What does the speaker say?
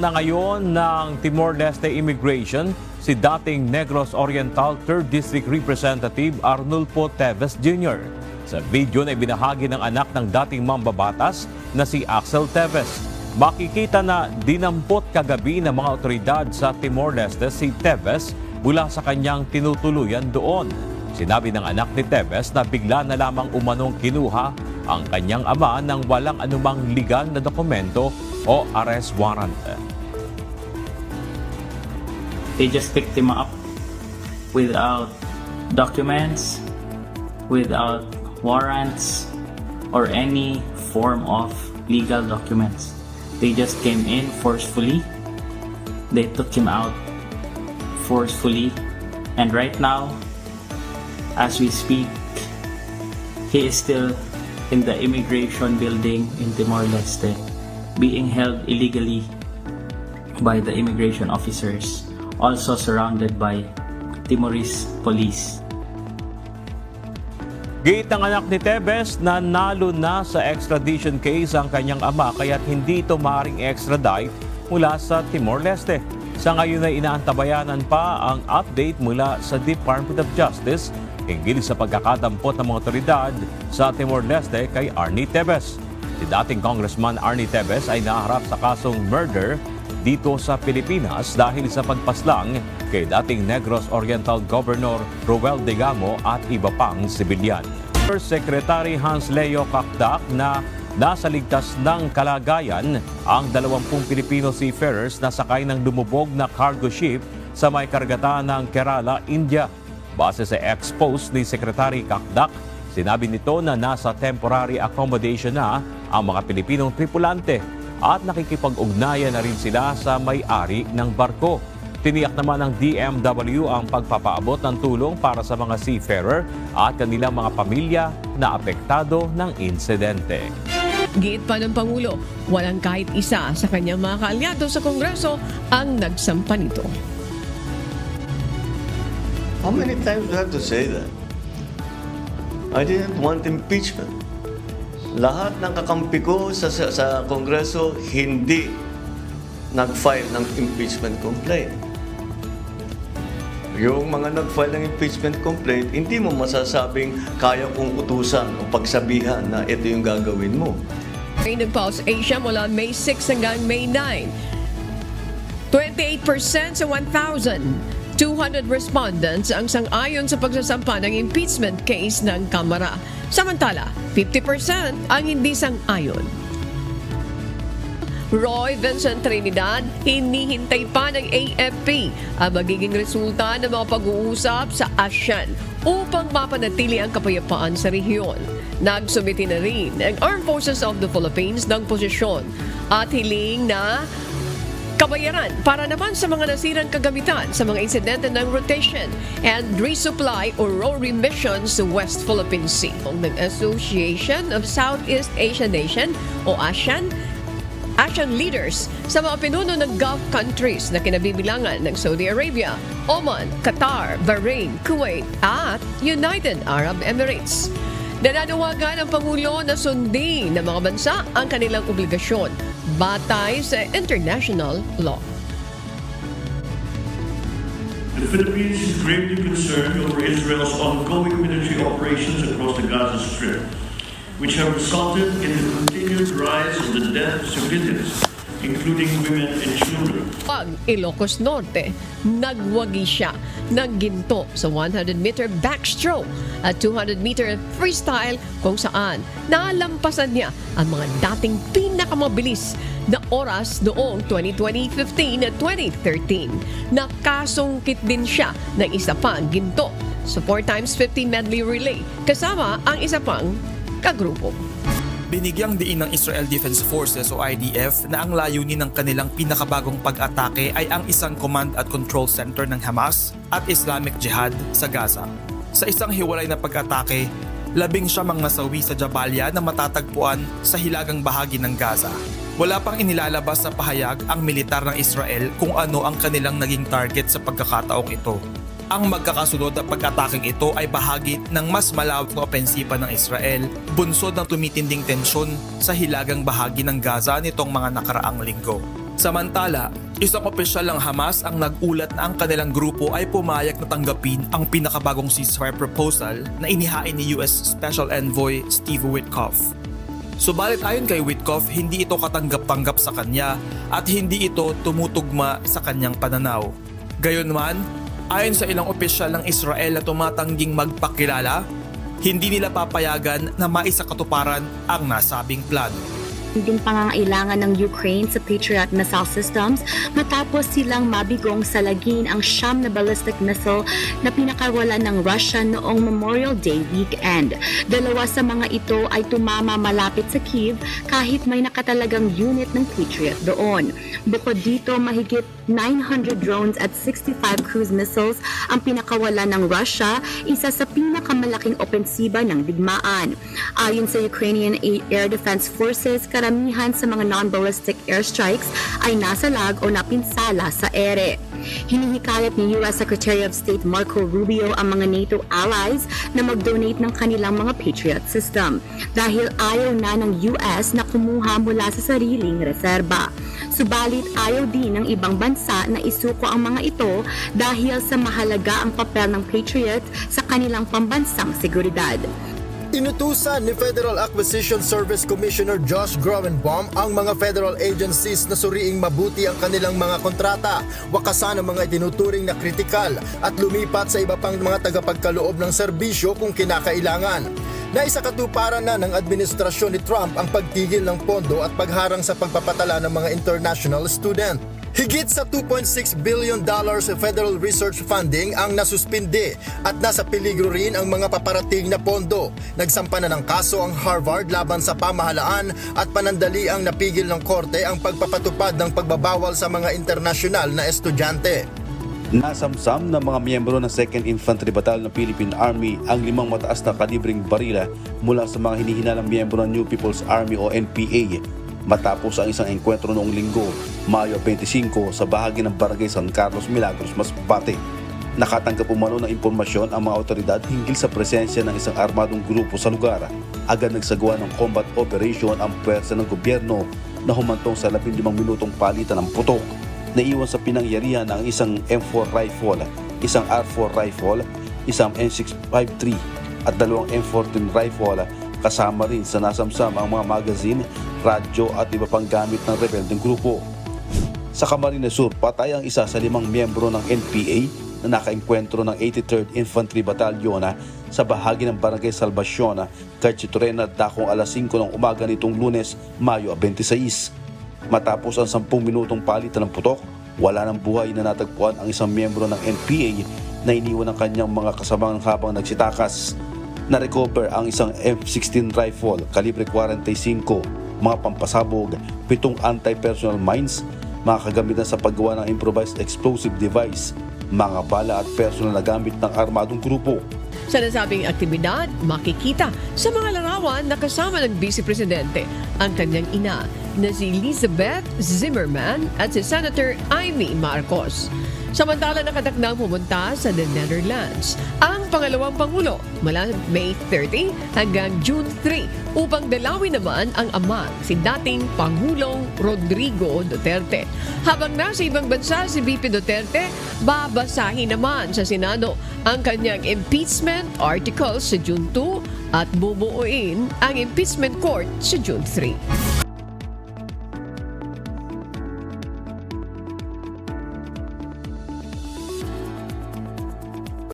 na ngayon ng Timor-Leste Immigration si dating Negros Oriental 3rd District Representative Arnulfo Teves Jr. Sa video na ibinahagi ng anak ng dating mambabatas na si Axel Teves, makikita na dinampot kagabi ng mga otoridad sa Timor-Leste si Teves mula sa kanyang tinutuluyan doon. Sinabi ng anak ni Teves na bigla na lamang umanong kinuha ang kanyang ama ng walang anumang legal na dokumento o arrest warrant. they just picked him up without documents, without warrants, or any form of legal documents. They just came in forcefully. They took him out forcefully. And right now, as we speak, he is still in the immigration building in Timor Leste, being held illegally by the immigration officers, also surrounded by Timorese police. Gate ng anak ni Tebes na nalo na sa extradition case ang kanyang ama kaya't hindi ito maaaring extradite mula sa Timor-Leste. Sa ngayon ay inaantabayanan pa ang update mula sa Department of Justice hinggil sa pagkakadampot ng mga otoridad sa Timor-Leste kay Arnie Tebes. Si dating Congressman Arnie Tebes ay naharap sa kasong murder dito sa Pilipinas dahil sa pagpaslang kay dating Negros Oriental Governor Ruel Digamo at iba pang sibilyan. First Secretary Hans Leo Kakdak na nasa ligtas ng kalagayan ang 20 Pilipino seafarers na sakay ng lumubog na cargo ship sa may karagatan ng Kerala, India. Base sa ex-post ni Secretary Kakdak, sinabi nito na nasa temporary accommodation na ang mga Pilipinong tripulante at nakikipag-ugnayan na rin sila sa may-ari ng barko. Tiniyak naman ng DMW ang pagpapaabot ng tulong para sa mga seafarer at kanilang mga pamilya na apektado ng insidente. Giit pa ng Pangulo, walang kahit isa sa kanyang mga kaalyado sa Kongreso ang nagsampa nito. How many times do you have to say that? I didn't want impeachment. Lahat ng kakampi ko sa, sa, sa Kongreso hindi nag-file ng impeachment complaint. Yung mga nag-file ng impeachment complaint, hindi mo masasabing kaya kong utusan o pagsabihan na ito yung gagawin mo. Ay nagpause Asia mula May 6 hanggang May 9. 28% sa 1,000. 200 respondents ang sang-ayon sa pagsasampa ng impeachment case ng Kamara. Samantala, 50% ang hindi sang-ayon. Roy Vincent Trinidad, hinihintay pa ng AFP ang magiging resulta ng mga pag-uusap sa ASEAN upang mapanatili ang kapayapaan sa rehiyon. Nagsumiti na rin ang Armed Forces of the Philippines ng posisyon at hiling na kabayaran para naman sa mga nasirang kagamitan sa mga insidente ng rotation and resupply or row remissions sa West Philippine Sea. Ng Association of Southeast Asian Nation o ASEAN ASEAN leaders sa mga pinuno ng Gulf countries na kinabibilangan ng Saudi Arabia, Oman, Qatar, Bahrain, Kuwait at United Arab Emirates. Nananawagan ang Pangulo na sundin ng mga bansa ang kanilang obligasyon batay sa international law. The Philippines is gravely concerned over Israel's ongoing military operations across the Gaza Strip, which have resulted in the continued rise of the death of civilians, including women and children. Pag Ilocos Norte, nagwagi siya ng ginto sa 100-meter backstroke at 200-meter freestyle kung saan nalampasan niya ang mga dating pinakamabilis na oras noong 2020-15 at 2013. Nakasungkit din siya ng isa pang ginto sa 4x50 medley relay kasama ang isa pang kagrupo. Binigyang diin ng Israel Defense Forces o IDF na ang layunin ng kanilang pinakabagong pag-atake ay ang isang command at control center ng Hamas at Islamic Jihad sa Gaza. Sa isang hiwalay na pag-atake, labing siyamang nasawi sa Jabalia na matatagpuan sa hilagang bahagi ng Gaza. Wala pang inilalabas sa pahayag ang militar ng Israel kung ano ang kanilang naging target sa pagkakataong ito. Ang magkakasunod na pag-ataking ito ay bahagi ng mas malawak na opensiba ng Israel, bunsod ng tumitinding tensyon sa hilagang bahagi ng Gaza nitong mga nakaraang linggo. Samantala, isang opisyal ng Hamas ang nagulat na ang kanilang grupo ay pumayag na tanggapin ang pinakabagong ceasefire proposal na inihain ni US Special Envoy Steve Witkoff. Subalit ayon kay Witkoff, hindi ito katanggap-tanggap sa kanya at hindi ito tumutugma sa kanyang pananaw. Gayunman, ayon sa ilang opisyal ng Israel na tumatangging magpakilala, hindi nila papayagan na maisakatuparan ang nasabing plan. Din pangangailangan ng Ukraine sa Patriot missile systems matapos silang mabigong salagin ang Sham na ballistic missile na pinakawalan ng Russia noong Memorial Day weekend. Dalawa sa mga ito ay tumama malapit sa Kiev kahit may nakatalagang unit ng Patriot doon. Bukod dito, mahigit 900 drones at 65 cruise missiles ang pinakawalan ng Russia, isa sa pinakamalaking opensiba ng digmaan. Ayon sa Ukrainian Air Defense Forces, karamihan sa mga non-ballistic airstrikes ay nasa lag o napinsala sa ere. Hinihikayat ni U.S. Secretary of State Marco Rubio ang mga NATO allies na mag-donate ng kanilang mga Patriot system dahil ayaw na ng U.S. na kumuha mula sa sariling reserba. Subalit ayaw din ng ibang bansa na isuko ang mga ito dahil sa mahalaga ang papel ng Patriot sa kanilang pambansang seguridad. Inutusan ni Federal Acquisition Service Commissioner Josh Groenbaum ang mga federal agencies na suriing mabuti ang kanilang mga kontrata, wakasan ang mga itinuturing na kritikal at lumipat sa iba pang mga tagapagkaloob ng serbisyo kung kinakailangan. Naisakatuparan na ng administrasyon ni Trump ang pagtigil ng pondo at pagharang sa pagpapatala ng mga international student. Higit sa 2.6 billion dollars federal research funding ang nasuspindi at nasa peligro rin ang mga paparating na pondo. Nagsampa na ng kaso ang Harvard laban sa pamahalaan at panandali ang napigil ng korte ang pagpapatupad ng pagbabawal sa mga internasyonal na estudyante. Nasamsam ng mga miyembro ng 2nd Infantry Battalion ng Philippine Army ang limang mataas na kalibreng barila mula sa mga hinihinalang miyembro ng New People's Army o NPA matapos ang isang engkwentro noong linggo, Mayo 25 sa bahagi ng Barangay San Carlos Milagros, Masbate. Nakatanggap umano ng impormasyon ang mga otoridad hinggil sa presensya ng isang armadong grupo sa lugar. Agad nagsagawa ng combat operation ang pwersa ng gobyerno na humantong sa 15 minutong palitan ng putok. Naiwan sa pinangyarihan ang isang M4 rifle, isang R4 rifle, isang M653 at dalawang M14 rifle kasama rin sa nasamsam ang mga magazine, radyo at iba pang gamit ng rebeldeng grupo. Sa Camarines Sur, patay ang isa sa limang miyembro ng NPA na nakaengkwentro ng 83rd Infantry Battalion sa bahagi ng Barangay Salvacion, Carchitorena, dakong alas 5 ng umaga nitong lunes, Mayo 26. Matapos ang 10 minutong palitan ng putok, wala ng buhay na natagpuan ang isang miyembro ng NPA na iniwan ng kanyang mga kasamang habang nagsitakas. Na-recover ang isang M16 rifle kalibre 45, mga pampasabog, pitong anti-personnel mines, mga kagamitan sa paggawa ng improvised explosive device, mga bala at personal na gamit ng armadong grupo. Sa nasabing aktibidad, makikita sa mga larawan na kasama ng Vice Presidente ang kanyang ina na si Elizabeth Zimmerman at si Senator Amy Marcos. Samantala nakatakdang pumunta sa the Netherlands ang pangalawang Pangulo mula May 30 hanggang June 3 upang dalawin naman ang ama si dating Pangulong Rodrigo Duterte. Habang nasa ibang bansa si VP Duterte, babasahin naman sa Senado ang kanyang impeachment articles sa June 2 at bumuuin ang impeachment court sa June 3.